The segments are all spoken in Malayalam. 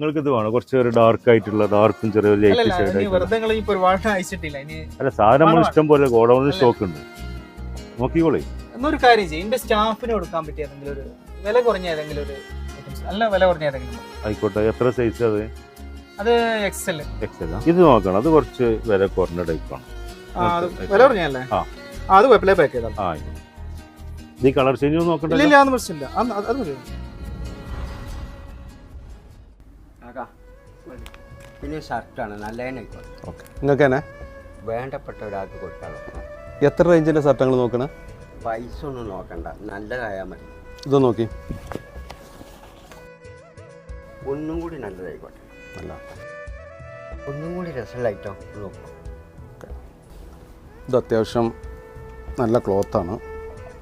നിങ്ങൾക്ക് ഇത് വേണം? കുറച്ച് ഒരു ഡാർക്ക് ആയിട്ടുള്ള ഡാർക്കും ചെറിയ ലൈറ്റ് ഷെയ്ഡ് അല്ല സാധനം നമ്മൾ ഇഷ്ടം പോലെ ഗോഡൌണിൽ സ്റ്റോക്ക് ഉണ്ട്. നോക്കിക്കോളേ. എന്നൊരു കാര്യം ചെയ്യും. എന്റെ സ്റ്റാഫിന് കൊടുക്കാൻ പറ്റിയ ഏതെങ്കിലും ഒരു വില കുറഞ്ഞ ഏതെങ്കിലും ഒരു നല്ല വില കുറഞ്ഞ ഏതെങ്കിലും ആയിക്കോട്ടെ എത്ര സൈസ് അത്? അത് എക്സൽ എക്സൽ ഇത് നോക്കണം അത് കുറച്ച് വില കുറഞ്ഞ ടൈപ്പാണ് വില കുറഞ്ഞല്ലേ ആ. അത് വെപ്പിലെ പാക്ക് ചെയ്താൽ ആ ഈ കളർ ചേഞ്ച് നോക്കണ്ടില്ല നോക്കണ്ടല്ലോ? ഇല്ല അതൊന്നും പ്രശ്നമില്ല. അത് അത് മതി. പിന്നെ ഷർട്ടാണ് നല്ല ഓക്കെ. നിങ്ങൾക്ക് തന്നെ? വേണ്ടപ്പെട്ട ഒരാൾക്ക് കൊടുക്കാമല്ലോ എത്ര റേഞ്ചിന്റെ ഷർട്ടങ്ങൾ നോക്കണേ? പൈസ ഒന്നും നോക്കണ്ട നല്ലതായാൽ മതി. ഇത് നോക്കി. ഒന്നും കൂടി നല്ലതായിക്കോട്ടെ. നല്ല ഒന്നും കൂടി രസമുള്ള നോക്കണം നോക്കും. ഇത് അത്യാവശ്യം നല്ല ക്ലോത്താണ്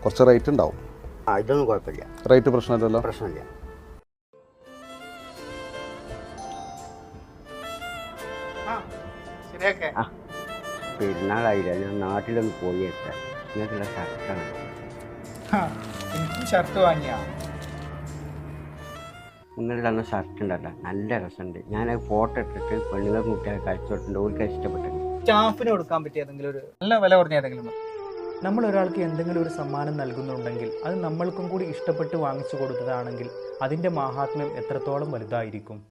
കുറച്ച് റേറ്റ് ഉണ്ടാവും. ആ ഇതൊന്നും കുഴപ്പമില്ല. റേറ്റ് പ്രശ്നമില്ലല്ലോ? പ്രശ്നമില്ല. ശരിയാക്കെ. പെരുന്നാളായില്ല? ഞാൻ നാട്ടിലൊന്ന് പോയി എത്താൻ നിങ്ങൾക്കുള്ള ഷർട്ടാണ് എനിക്കും ഷർട്ട് വാങ്ങിയാ. ഇന്നലെ തന്ന ഷർട്ട് ഉണ്ടല്ലോ. നല്ല രസമുണ്ട്. ഞാൻ ഫോട്ടോ ഇട്ടിട്ട് പെണ്ണുങ്ങൾ കുട്ടികളെ അയച്ചോട്ടുണ്ട് ഓർക്ക് ഇഷ്ടപ്പെട്ടത്. സ്റ്റാഫിന് കൊടുക്കാൻ പറ്റിയ ഏതെങ്കിലും ഒരു നല്ല വില കുറഞ്ഞ ഏതെങ്കിലും നമ്മൾ ഒരാൾക്ക് എന്തെങ്കിലും ഒരു സമ്മാനം നൽകുന്നുണ്ടെങ്കിൽ അത് നമ്മൾക്കും കൂടി ഇഷ്ടപ്പെട്ട് വാങ്ങിച്ചു കൊടുത്തതാണെങ്കിൽ അതിന്റെ മാഹാത്മ്യം എത്രത്തോളം വലുതായിരിക്കും?